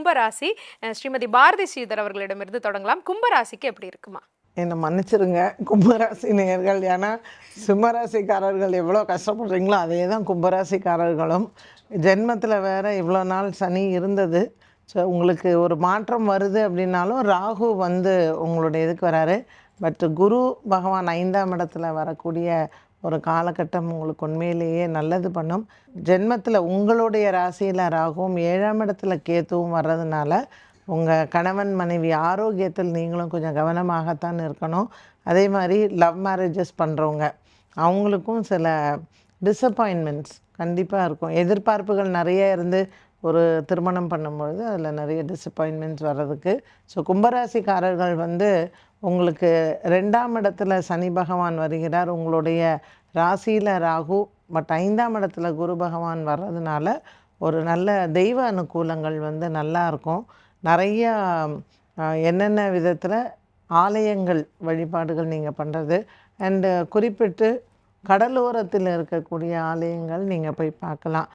கும்பராசி ஸ்ரீமதி பாரதி ஸ்ரீதர் அவர்களிடமிருந்து தொடங்கலாம். கும்பராசிக்கு எப்படி இருக்குமா? என்னை மன்னிச்சிருங்க கும்பராசி நேர்கள். ஏன்னா சிம்மராசிக்காரர்கள் எவ்வளோ கஷ்டப்படுறீங்களோ அதே தான் கும்பராசிக்காரர்களும். ஜென்மத்தில் வேற இவ்வளோ நாள் சனி இருந்தது. ஸோ உங்களுக்கு ஒரு மாற்றம் வருது அப்படின்னாலும் ராகு வந்து உங்களுடைய இதுக்கு வராரு. பட் குரு பகவான் ஐந்தாம் இடத்துல வரக்கூடிய ஒரு காலகட்டம் உங்களுக்கு உண்மையிலேயே நல்லது பண்ணும். ஜென்மத்தில் உங்களுடைய ராசியில் ராகுவும் ஏழாம் இடத்துல கேத்துவும் வர்றதுனால உங்கள் கணவன் மனைவி ஆரோக்கியத்தில் நீங்களும் கொஞ்சம் கவனமாகத்தான் இருக்கணும். அதே மாதிரி லவ் மேரேஜஸ் பண்ணுறவங்க அவங்களுக்கும் சில டிசப்பாயின்மெண்ட்ஸ் கண்டிப்பாக இருக்கும். எதிர்பார்ப்புகள் நிறைய இருந்து ஒரு திருமணம் பண்ணும்பொழுது அதில் நிறைய டிசப்பாயின்மெண்ட்ஸ் வர்றதுக்கு. ஸோ கும்பராசிக்காரர்கள் வந்து உங்களுக்கு ரெண்டாம் இடத்துல சனி பகவான் வருகிறார். உங்களுடைய ராசியில் ராகு பட் ஐந்தாம் இடத்துல குரு பகவான் வர்றதுனால ஒரு நல்ல தெய்வ அனுகூலங்கள் வந்து நல்லா இருக்கும். என்னென்ன விதத்தில் ஆலயங்கள் வழிபாடுகள் நீங்கள் பண்ணுறது அண்டு குறிப்பிட்டு கடலோரத்தில் இருக்கக்கூடிய ஆலயங்கள் நீங்கள் போய் பார்க்கலாம்.